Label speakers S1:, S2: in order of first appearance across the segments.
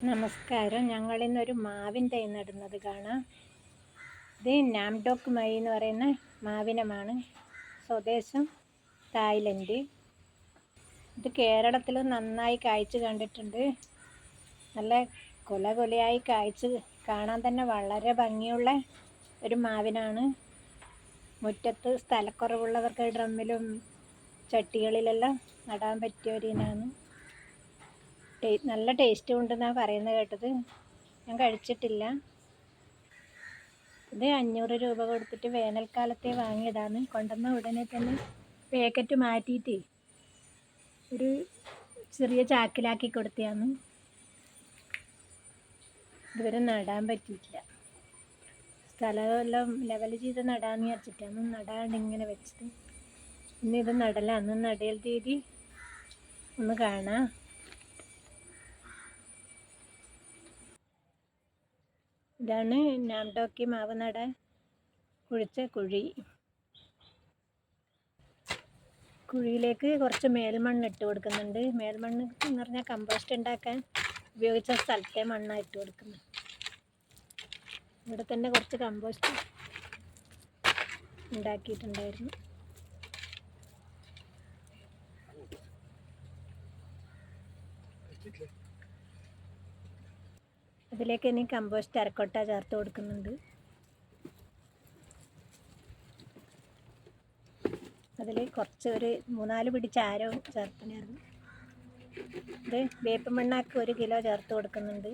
S1: നമസ്കാരം. ഞങ്ങളിന്നൊരു മാവിൻ തൈ നടുന്നത് കാണാം. ഇത് നാംഡോക്ക് മൈ എന്ന് പറയുന്ന മാവിനമാണ്. സ്വദേശം തായ്ലൻഡ്. ഇത് കേരളത്തിൽ നന്നായി കായ്ച്ച് കണ്ടിട്ടുണ്ട്. നല്ല കൊല കൊലയായി കായ്ച്ച് കാണാൻ തന്നെ വളരെ ഭംഗിയുള്ള ഒരു മാവിനാണ്. മുറ്റത്ത് സ്ഥലക്കുറവുള്ളവർക്ക് ഡ്രമ്മിലും ചട്ടികളിലെല്ലാം നടാൻ പറ്റിയ ഒരു ഇനമാണ്. നല്ല ടേസ്റ്റ് ഉണ്ടെന്നാണ് പറയുന്നത് കേട്ടത്. ഞാൻ കഴിച്ചിട്ടില്ല. ഇത് അഞ്ഞൂറ് രൂപ കൊടുത്തിട്ട് വേനൽക്കാലത്തെ വാങ്ങിയതാണ്. കൊണ്ടുവന്ന ഉടനെ തന്നെ പാക്കറ്റ് മാറ്റിയിട്ട് ഒരു ചെറിയ ചാക്കിലാക്കി കൊടുത്തതാണ്. ഇതുവരെ നടാൻ പറ്റിയിട്ടില്ല. സ്ഥലമെല്ലാം ലെവൽ ചെയ്ത് നടാന്ന് വിചാരിച്ചിട്ടാണ് നടാണ്ട് ഇങ്ങനെ വെച്ചത്. ഇന്ന് ഇത് നടലാന്ന് നടയൽ രീതി ഒന്ന് കാണാം. ഇതാണ് നാംടോക്കി മാവ് നടാൻ കുഴിച്ച കുഴി. കുഴിയിലേക്ക് കുറച്ച് മേൽമണ്ണ് ഇട്ട് കൊടുക്കുന്നുണ്ട്. മേൽമണ്ണ് എന്ന് പറഞ്ഞാൽ കമ്പോസ്റ്റ് ഉണ്ടാക്കാൻ ഉപയോഗിച്ച സ്ഥലത്തെ മണ്ണാണ് ഇട്ട് കൊടുക്കുന്നത്. ഇവിടെ തന്നെ കുറച്ച് കമ്പോസ്റ്റ് ഉണ്ടാക്കിയിട്ടുണ്ടായിരുന്നു. അതിലേക്ക് ഇനി കമ്പോസ്റ്റ് അരക്കൊട്ട ചേർത്ത് കൊടുക്കുന്നുണ്ട്. അതിൽ കുറച്ച് ഒരു മൂന്നാൽ പിടി ചാരവും ചേർത്തിനായിരുന്നു. ഇത് വേപ്പ് മണ്ണാക്ക് ഒരു കിലോ ചേർത്ത് കൊടുക്കുന്നുണ്ട്.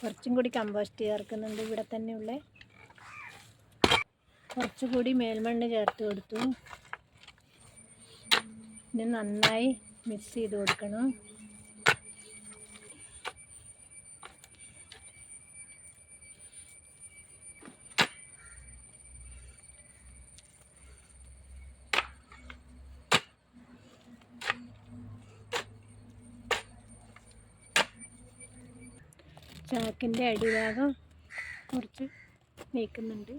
S1: കുറച്ചും കൂടി കമ്പോസ്റ്റ് ചേർക്കുന്നുണ്ട് ഇവിടെ തന്നെയുള്ള. കുറച്ചുകൂടി മേൽമണ്ണ് ചേർത്ത് കൊടുത്തു. ഇനി നന്നായി മിക്സ് ചെയ്ത് കൊടുക്കണം. ചാക്കിന്റെ അടിഭാഗം കുറച്ച് നീക്കുന്നുണ്ട്.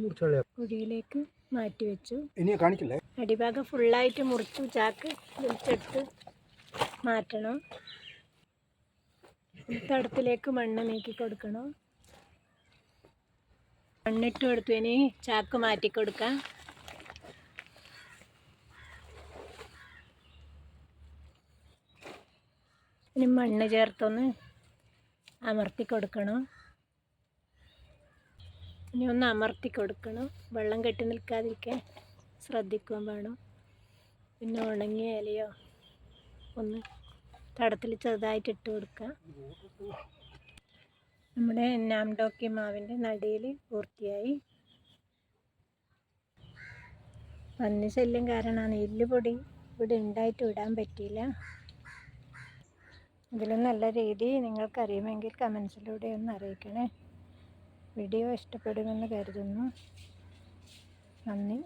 S2: മുറിച്ചളയാ
S1: കുഴിയിലേക്ക് മാറ്റി വെച്ചു.
S2: ഇനി കാണിക്കില്ലേ?
S1: അടിഭാഗം ഫുള്ളായിട്ട് മുറിച്ചു ചാക്ക് വലിച്ചെടുത്ത് മാറ്റണം. തടത്തിലേക്ക് മണ്ണ് നീക്കി കൊടുക്കണം. മണ്ണിട്ട് കൊടുത്തു ഇനി ചാക്ക് മാറ്റി കൊടുക്കാം. ഇനി മണ്ണ് ചേർത്തൊന്ന് അമർത്തി കൊടുക്കണം. ഇനി ഒന്ന് അമർത്തി കൊടുക്കണം. വെള്ളം കെട്ടി നിൽക്കാതിരിക്കാൻ ശ്രദ്ധിക്കുകയും വേണം. പിന്നെ ഉണങ്ങിയ ഇലയോ ഒന്ന് തടത്തിൽ ചെറുതായിട്ട് ഇട്ട് കൊടുക്കുക നമ്മുടെ നാംഡോക്കി മാവിന്റെ നടിയിൽ പൂർത്തിയായി. പന്നി ശല്യം കാരണമാണ് എല്ലുപൊടി ഇവിടെ ഉണ്ടായിട്ട് വിടാൻ പറ്റിയില്ല. ഇതിലും നല്ല രീതി നിങ്ങൾക്കറിയുമെങ്കിൽ കമൻസിലൂടെ ഒന്ന് അറിയിക്കണേ. വീഡിയോ ഇഷ്ടപ്പെടുമെന്ന് കരുതുന്നു. നന്ദി.